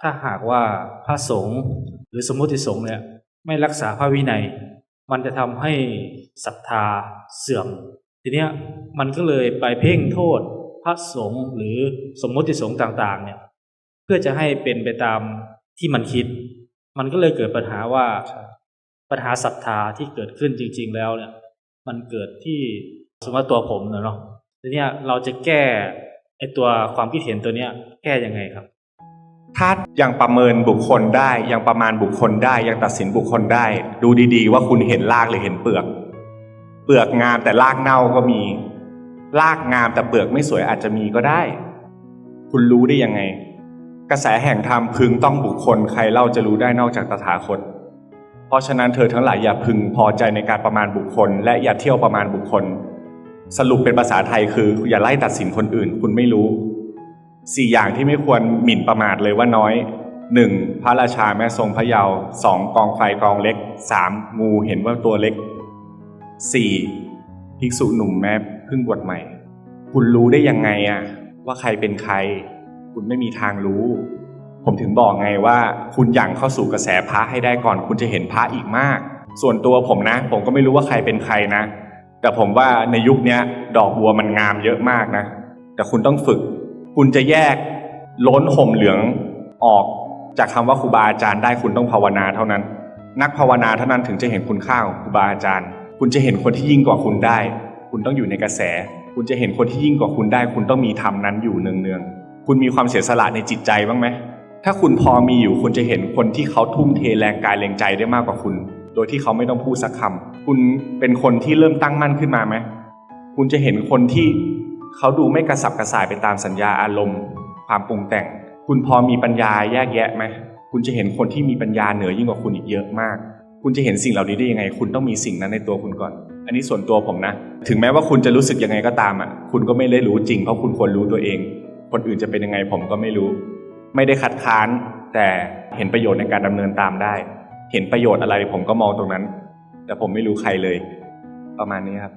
ถ้าหากว่าพระสงฆ์หรือสมมติสงฆ์เนี่ยไม่รักษาพระวินัย มันจะทำให้ศรัทธาเสื่อม ทีเนี้ยมันก็เลยไปเพ่งโทษพระสงฆ์หรือสมมติสงฆ์ต่างๆ เนี่ยเพื่อจะให้เป็นไปตามที่มันคิด มันก็เลยเกิดปัญหาว่าปัญหาศรัทธาที่เกิดขึ้นจริง ๆ แล้วเนี่ย มันเกิดที่สมมติตัวผมเนาะทีเนี้ยเราจะแก้ไอตัวความคิดเห็นตัวเนี้ย แก้ยังไงครับ ถ้ายังประเมินบุคคลได้ ยังประมาณบุคคลได้ ยังตัดสินบุคคลได้ ดูดีๆ ว่าคุณเห็นรากหรือเห็นเปลือก เปลือกงามแต่รากเน่าก็มีรากงามแต่เปลือกไม่สวยอาจจะมีก็ได้ คุณรู้ได้ยังไง กระแสแห่งธรรมพึงต้องบุคคลใครเล่าจะรู้ได้นอกจากตถาคต เพราะฉะนั้นเธอทั้งหลายอย่าพึงพอใจในการประมาณบุคคล และอย่าเที่ยวประมาณบุคคล สรุปเป็นภาษาไทยคืออย่าไล่ตัดสินคนอื่น คุณไม่รู้ สี่อย่างที่ไม่ควรหมิ่นประมาทเลยว่าน้อยหนึ่งพระราชาแม่ทรงพระเยาว์สองกองไฟกองเล็กสามงูเห็นว่าตัวเล็กสี่ภิกษุหนุ่มแม้เพิ่งบวชใหม่ คุณรู้ได้ยังไงอะว่าใครเป็นใคร คุณไม่มีทางรู้ ผมถึงบอกไงว่าคุณอย่างเข้าสู่กระแสพระให้ได้ก่อนคุณจะเห็นพระอีกมาก ส่วนตัวผมนะ ผมก็ไม่รู้ว่าใครเป็นใครนะ แต่ผมว่าในยุคนี้ดอกบัวมันงามเยอะมากนะ แต่คุณต้องฝึก คุณจะแยกล้นห่มเหลืองออกจากคำว่าครูบาอาจารย์ได้คุณต้องภาวนาเท่านั้น นักภาวนาเท่านั้นถึงจะเห็นคุณค่าของครูบาอาจารย์ คุณจะเห็นคนที่ยิ่งกว่าคุณได้ คุณต้องอยู่ในกระแส คุณจะเห็นคนที่ยิ่งกว่าคุณได้ คุณต้องมีธรรมนั้นอยู่เนืองๆคุณมีความเสียสละในจิตใจบ้างไหมถ้าคุณพอมีอยู่คุณจะเห็นคนที่เขาทุ่มเทแรงกายแรงใจได้มากกว่าคุณ โดยที่เขาไม่ต้องพูดสักคำคุณเป็นคนที่เริ่มตั้งมั่นขึ้นมาไหมคุณจะเห็นคนที่ เขาดูไม่กระสับกระส่ายไปตามสัญญาอารมณ์ ความปรุงแต่ง คุณพอมีปัญญาแยกแยะไหมคุณจะเห็นคนที่มีปัญญาเหนือยิ่งกว่าคุณอีกเยอะมาก คุณจะเห็นสิ่งเหล่านี้ได้ยังไง คุณต้องมีสิ่งนั้นในตัวคุณก่อน อันนี้ส่วนตัวผมนะ ถึงแม้ว่าคุณจะรู้สึกยังไงก็ตามอะ คุณก็ไม่ได้รู้จริงเพราะคุณควรรู้ตัวเอง คนอื่นจะเป็นยังไงผมก็ไม่รู้ ไม่ได้คัดค้าน แต่เห็นประโยชน์ในการดำเนินตามได้ เห็นประโยชน์อะไรผมก็มองตรงนั้น แต่ผมไม่รู้ใครเลย ประมาณนี้ครับ